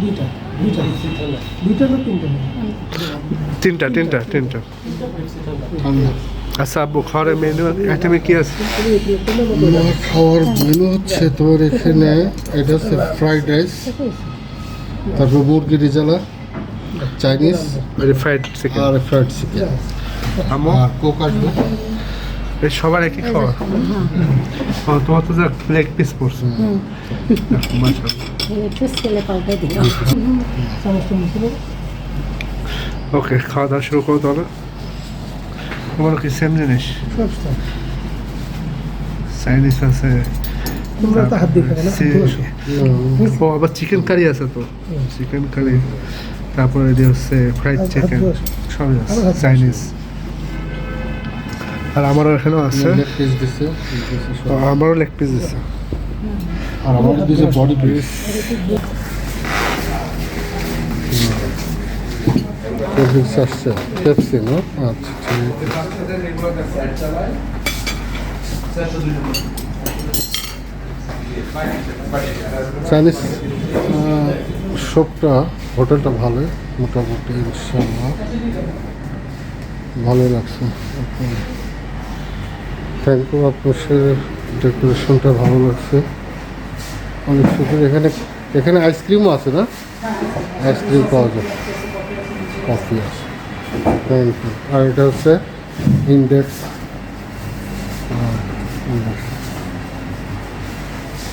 দুইটা দুইটা। দুইটা না তিনটা? তিনটা তিনটা আচ্ছা আব্বু খাওয়ারের মেনু আইটেমে কি আছে? আমার খাওয়ার মেনু হচ্ছে তোমার এখানে এটা হচ্ছে ফ্রাইড রাইস তারপর মুরগি রিজালা চাইনিজ ফ্রাইড চিকেন আর ফ্রাইড চিকেন আর কোক আসবে। এই সবার একই খাওয়া। তোমার তো যা লেগ পিস পড়ছে। ওকে খাওয়া দাওয়া শুরু করো তাহলে। তোমার কি সেম জিনিস? চাইনিজ আছে। ও আবার চিকেন কারি আছে তো। চিকেন কারি তারপরে হচ্ছে ফ্রাইড চিকেন। সবই আছে। চাইনিজ আর আমারও এখানেও আছে। লেগ পিস দিছে দিছে তো আমারও লেগ পিস দিছে। আর আমার দিছে বডি পিস। পেপসি আসছে। পেপসি না আচ্ছা ঠিক চাইনিজ শপটা হোটেলটা ভালোই মোটামুটি ইনশাল্লাহ ভালোই লাগছে। থ্যাংক ইউ আপনার ডেকোরেশনটা ভালো লাগছে। অনেক সুন্দর। এখানে এখানে আইসক্রিমও আছে না? আইসক্রিম পাওয়া যায়। কফি আছে। থ্যাংক ইউ আর এটা হচ্ছে ইন্ডেক্স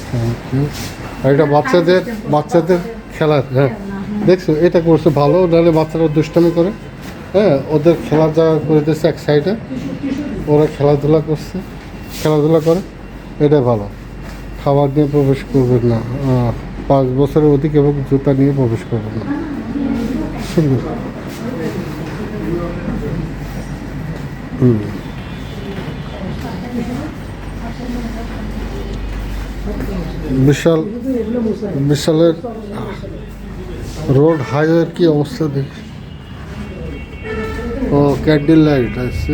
থ্যাংক ইউ আর এটা বাচ্চাদের বাচ্চাদের খেলার হ্যাঁ। দেখছ, এটা করছে ভালো, নাহলে বাচ্চারা দুষ্টামি করে। হ্যাঁ ওদের খেলার জায়গা করে দিয়েছে এক সাইডে ওরা খেলাধুলা করছে, খেলাধুলা করে এটা ভালো। খাবার নিয়ে প্রবেশ করবেন না পাঁচ বছরের অধিক এবং জুতা নিয়ে প্রবেশ করবেন না। সুন্দর বিশাল, বিশালের রোড হাইওয়ের কি অবস্থা দেখি। ও, ক্যান্ডেল লাইট আছে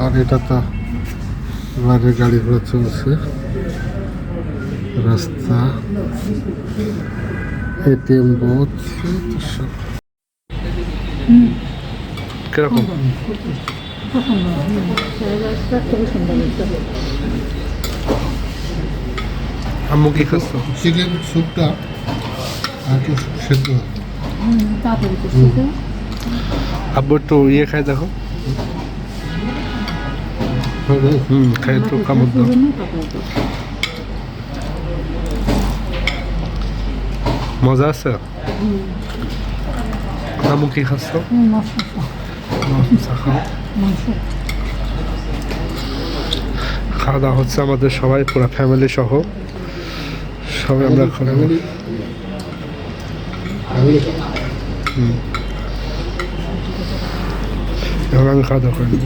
আর এটা তো বাইরে গাড়ি ঘোড়া চলছে। রাস্তা এটিএম বুথ কীরকম? আম্মু কি খাচ্ছ চিকেন স্যুপটা আর একটু সেদ্ধ। আব্বু একটু ইয়ে খাই দেখো। হুম খাই একটু কামড় দাও মজা আছে আম্মু কি খাচ্ছ খাওয়া দাওয়া হচ্ছে আমাদের সবাই পুরো ফ্যামিলি সহ সবাই আমরা খাব ফ্যামিলি ফ্যামিলি এখন আমি খাওয়া দাওয়া করে নেব